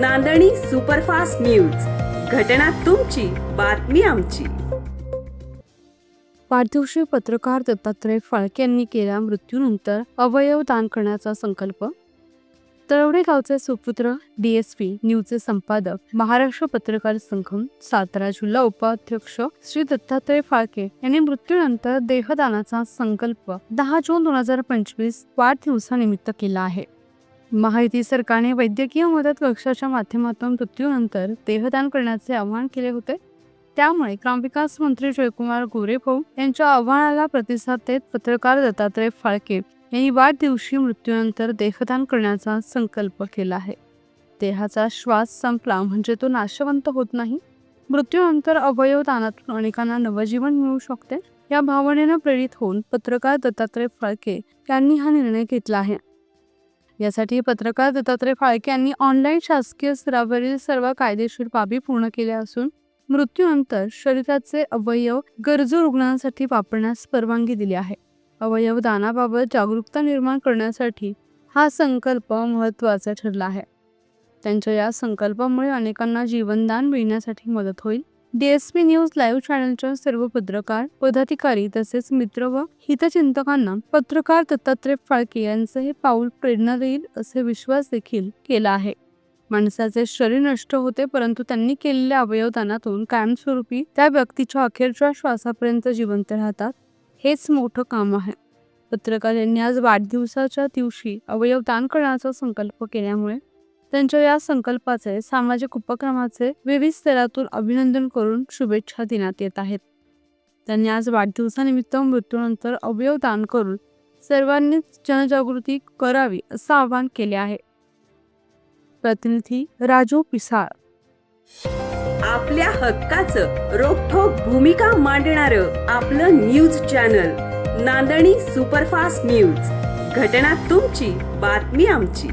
नांदणी superfast news. घटना तुमची बातमी आमची. वाढदिवशी पत्रकार दत्तात्रय फाळके यांनी केला मृत्यूनंतर अवयव दान करण्याचा संकल्प. तळवडे गावचे सुपुत्र डीएसपी न्यूजचे संपादक महाराष्ट्र पत्रकार संघ सातारा जिल्हा उपाध्यक्ष श्री दत्तात्रय फाळके यांनी मृत्यूनंतर देहदानाचा संकल्प दहा जून दोन हजार पंचवीस वाढदिवसानिमित्त केला आहे. माहिती सरकारने वैद्यकीय मदत कक्षाच्या माध्यमातून मृत्यूनंतर देहदान करण्याचे आवाहन केले होते. त्यामुळे ग्रामविकास मंत्री जयकुमार गोरेभाऊ यांच्या आव्हानाला प्रतिसाद देत पत्रकार दत्तात्रय फाळके यांनी वाढदिवशी मृत्यूनंतर देहदान करण्याचा संकल्प केला आहे. देहाचा श्वास संपला म्हणजे तो नाशवंत होत नाही. मृत्यूनंतर अवयव दानातून अनेकांना नवजीवन मिळू शकते या भावनेनं प्रेरित होऊन पत्रकार दत्तात्रय फाळके यांनी हा निर्णय घेतला आहे. यासाठी पत्रकार दत्तात्रय फाळके यांनी ऑनलाईन शासकीय स्तरावरील सर्व कायदेशीर बाबी पूर्ण केल्या असून मृत्यूनंतर शरीराचे अवयव गरजू रुग्णांसाठी वापरण्यास परवानगी दिली आहे. अवयव दानाबाबत जागरूकता निर्माण करण्यासाठी हा संकल्प महत्त्वाचा ठरला आहे. त्यांच्या या संकल्पामुळे अनेकांना जीवनदान मिळण्यासाठी मदत होईल. डीएसपी न्यूज लाईव्ह चॅनलच्या सर्व पत्रकार पदाधिकारी तसेच मित्र व हितचिंतकांना पत्रकार दत्तात्रय फाळके यांचं हे पाऊल प्रेरणा देईल असे विश्वास देखील केला आहे. माणसाचे शरीर नष्ट होते परंतु त्यांनी केलेल्या अवयवदानातून कायमस्वरूपी त्या व्यक्तीच्या अखेरच्या श्वासापर्यंत जिवंत राहतात हेच मोठं काम आहे. पत्रकार यांनी आज वाढदिवसाच्या दिवशी अवयव दान करण्याचा संकल्प केल्यामुळे त्यांच्या या संकल्पाचे सामाजिक उपक्रमाचे विविध स्तरातून अभिनंदन करून शुभेच्छा देण्यात येत आहेत. त्यांनी आज वाढदिवसानिमित्त मृत्यूनंतर अवयव दान करून सर्वांनीच जनजागृती करावी असं आवाहन केले आहे. प्रतिनिधी राजू पिसाळ. आपल्या हक्काचं रोखोक भूमिका मांडणार आपलं news channel Nandani superfast news. घटना तुमची बातमी आमची.